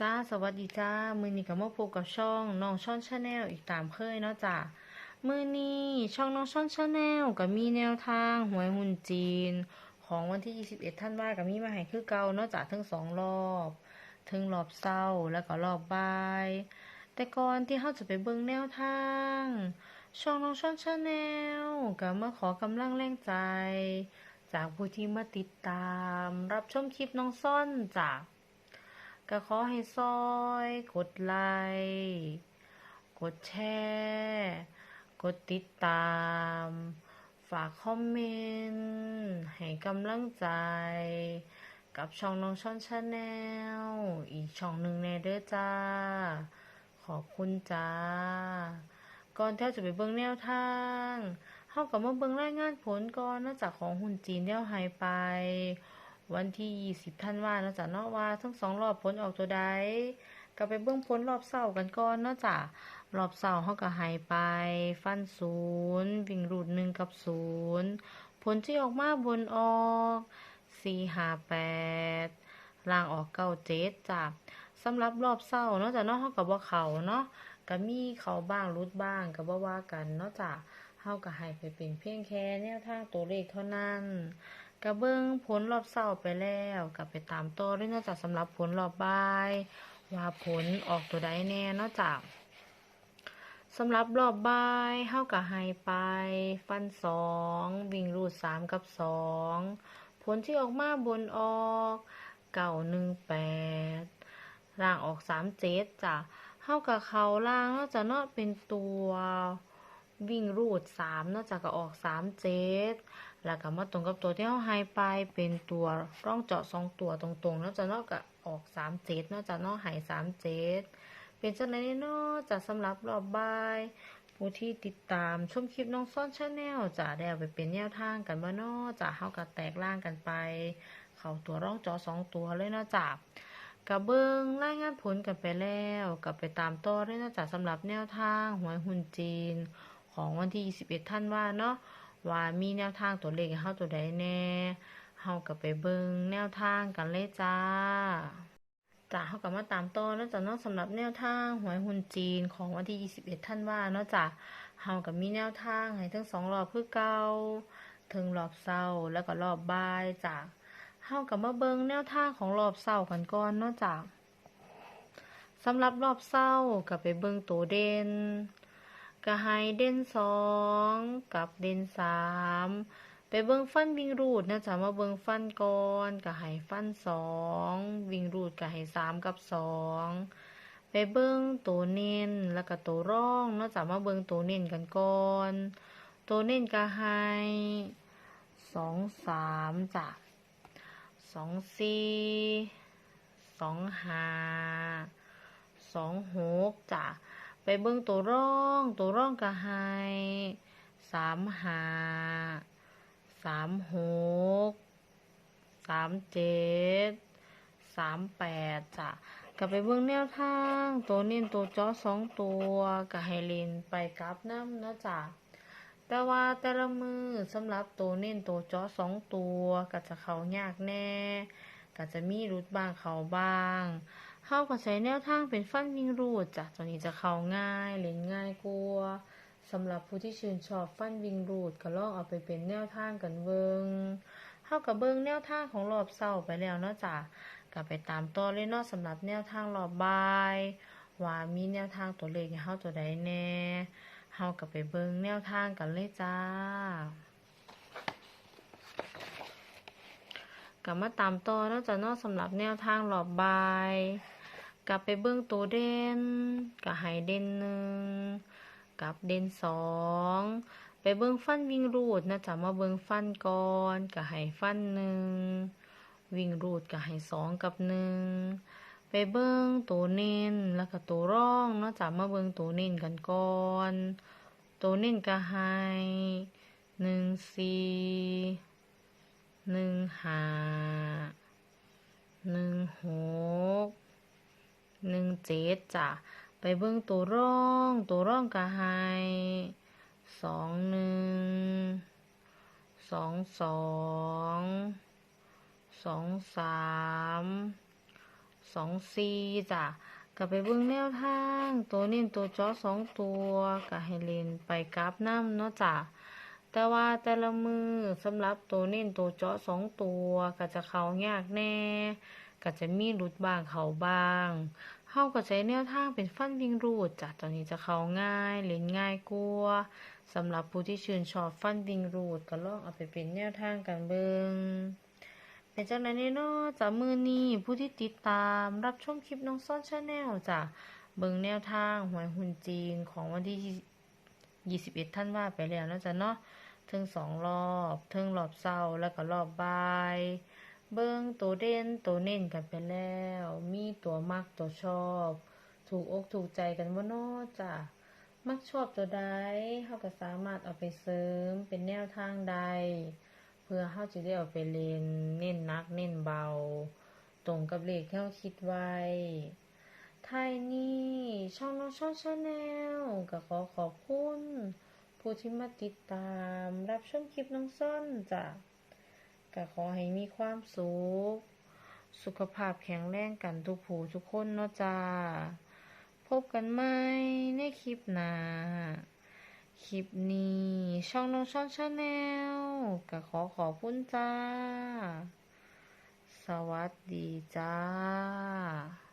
จ้าสวัสดีจ้า มือนี้ก็มาพบกับช่องน้องช่อนชาแนลอีกตามเคยเนาะจ้ามือนี้ช่องน้องช่อนชาแนลก็มีแนวทางหวยหุ่นจีน ของวันที่ 21 ท่านว่าก็มีมาให้คือเก่าเนาะจ้าทั้งสองรอบทั้งรอบเศร้าแล้วก็รอบบ่าย แต่ก่อนที่เราจะไปเบิ่งแนวทาง ช่องน้องช่อนชาแนลก็มาขอกำลังแรงใจ จากผู้ที่มาติดตาม รับชมคลิปน้องซ่อนจาก ก็ขอให้ซอยกดไลค์กดแชร์กดติดตาม ฝากคอมเมนต์ให้กำลังใจ กับช่องน้องช่อนชาแนลอีกช่องหนึ่งแน่เด้อจ้า ขอบคุณจ้า ก่อนที่าจะไปเบิ่งแนวทางเฮาก็มาเบิ่งรายงานผลก่อนนอกจากของหุ่นจีนเดี่ยวหายไป วันที่20ธันว่าเนาะจ้ะเนาะว่าทั้งสองรอบผลออกตัวใดก็ไปเบิ่งผลรอบเช้ากันก่อนเนาะจ้ะรอบเช้าเฮาก็หายไป ฟันศูนย์วิ่งรูดหนึ่งกับศูนย์ผลที่ออกมาบนออก458ล่างออก97จ้ะสำหรับรอบเช้าเนาะจ้ะเนาะเฮาก็บ่าเขาเนาะก็มีเขาบ้างรุดบ้างก็บ่ว่ากันเนาะจ้ะเฮาก็ให้ไปเป็นเพียงแค่แนวทางตัวเลขเท่านั้น กะเบิ่งผลรอบเช้าไปแล้วกะไปตามต่อด้วยนอกจากสำหรับผลรอบบ่าย ว่าผลออกตัวใดแน่นอกจากสำหรับรอบบ่ายเฮากะให้ไป ฟันสองวิ่งรูดสามกับสองผลที่ออกมาบนออกเก่าหนึ่งแปดล่างออกสามเจ็ดจ้ะเฮากะเขาล่างนอกจากนาะเป็นตัว วิ่งรูดสามนอกจากก็ออกสามเจ็ดแล้วก็มาตรงกับตัวที่เราให้ไปเป็นตัวร่องเจาะสองตัวตรงๆแล้วจะเนอกกับออกสามเจ็ดนอกจากนอกหายสามเจ็ดเป็นจังไรเนาะจากสำหรับรอบบายผู้ที่ติดตามชมคลิปน้องซ่อนชาแนลจะได้เอาไปเป็นแนวทางกันบ่เนาะจะเฮากับแตกล่างกันไป เข้าตัวร่องเจาะสองตัวเลยนะจ้ะกับเบิ้งรายงานผลกันไปแล้วกับไปตามต่อเลยนะจ้ะสำหรับแนวทางหวยหุ่นจีน ของวันที่ 21 ท่านว่าเนาะว่ามีแนวทางตัวเลขให้เฮาตัวใดแน่เฮาก็ไปเบิงแนวทางกันเลยจ้าจ้าเฮาก็มาตามต่อนะจ้ะเนาะสำหรับแนวทางหวยหุ้นจีนของวันที่ 21ธันว่าเนาะจ้ะเฮาก็มีแนวทางให้ทั้งสองรอบคือเก่าถึงรอบเช้าแล้วก็รอบบ่ายจ้ะเฮาก็มาเบิงแนวทางของรอบเช้ากันก่อนเนาะจ้ะสำหรับรอบเช้าก็ไปเบิงตัวเด่น ก็ให้เด่นสองกับเด่นสามไปเบิ่งฟันวิ่งรูดนะจ๊ะมาเบิ่งฟันก่อนก็ให้ฟันสองวิ่งรูดก็ให้สามกับสองไปเบิ่งตัวเน้นแล้วก็ตัวร่องเนาะจ๊ะมาเบิ่งตัวเน้นกันก่อนตัวเน้นก็ให้สองสามจ้ะสองสี่สองห้าสองหกจ้ะ ไปเบิ่งตัวร่อง ตัวร่องก็ให้สามหาสามหกสามเจ็ดสามแปดจ้ะก็ไปเบิ่งแนวทาง ตัวเน้นตัวจอสองตัวก็ให้เล่นไปกลับน้ำนะจ้ะแต่ว่าแต่ละมือสำหรับตัวเน้นตัวจอสองตัวก็จะเขายากแน่ก็จะมีรุดบ้างเขาบ้าง เฮาก็ใช้แนวทางเป็นฟันวิงรูดจ้ะตัวนี้จะเข้าง่ายเล่นง่ายกว่าสำหรับผู้ที่ชื่นชอบฟันวิ่งรูดก็ลองเอาไปเป็นแนวทางกันเบิงเฮาก็เบิงแนวทางของรอบเช้าไปแล้วเนาะจ้ะก็ไปตามต่อเลยเนาะสำหรับแนวทางรอบบ่ายว่ามีแนวทางตัวเลขให้เฮาตัวใดแน่เฮาก็ไปเบิงแนวทางกันเลยจ้ากลับมาตามต่อเนาะจ้ะเนาะสำหรับแนวทางรอบบ่าย กลับไปเบิ่งตัวเด่นก็ให้เด่นหนึ่งกับเด่นสองไปเบิ่งฟันวิ่งรูดนะจ้ะมาเบิ่งฟันก่อนก็ให้ฟันหนึ่งวิ่งรูดก็ให้สองกับหนึ่งไปเบิ่งตัวเน้นแล้วก็ตัวร่องนะจ้ะมาเบิ่งตัวเน้นกันก่อนตัวเน้นก็ให้หนึ่งสี่หนึ่งห้าหนึ่งหกหนึ่ง เจ็ดจ้ะไปเบิ่งตัวร่อง ตัวร่องก็ให้สองหนึ่งสองสองสองสามสองสี่จ้ะก็ไปเบิ่งแนวทาง ตัวเน้นตัวจอสองตัวก็ให้เล่นไปกราฟน้ำเนาะจ้ะแต่ว่าแต่ละมือสำหรับตัวเน้นตัวจาะสองตัวก็จะเข้ายากแน่ก็จะมีหลุดบ้างเข้าบ้าง เฮาก็ใช้แนวทางเป็นฟันวิงรูดจ้ะตอนนี้จะเข้าง่ายเล่นง่ายกว่าสำหรับผู้ที่ชื่นชอบฟันวิงรูดก็ลองเอาไปเป็นแนวทางกันเบิงเป็นจังไดแน่เนาะจากมือนี้ผู้ที่ติดตามรับชมคลิปน้องซ่อนชาแนลจ้ะเบิ่งแนวทางหวยหุ่นจีนของวันที่ 21 ท่านว่าไปแล้วนะจ้ะเนาะเทิงสองรอบ เทิงรอบเช้าแล้วก็รอบบ่าย เบิ่งตัวเด่นตัวเน้นกันไปแล้ว มีตัวมักตัวชอบ ถูกอกถูกใจกันบ่เนาะจ้ะมักชอบตัวใดเฮาก็สามารถเอาไปเสริมเป็นแนวทางใด เพื่อเฮาจะได้เอาไปเล่นเน้นนักเน้นเบา ตรงกับเลขที่เฮาคิดไว้ไทยนี่ช่องน้องช่องชาแนลก็ขอขอบคุณผู้ที่มาติดตามรับชมคลิปน้องซ่อนจ้ะ ก็ขอให้มีความสุข สุขภาพแข็งแรงกันทุกผู้ทุกคนเนาะจ้า พบกันใหม่ในคลิปหน้า คลิปนี้ช่องน้องช่องชาแนลก็ขอขอบคุณจ้า สวัสดีจ้า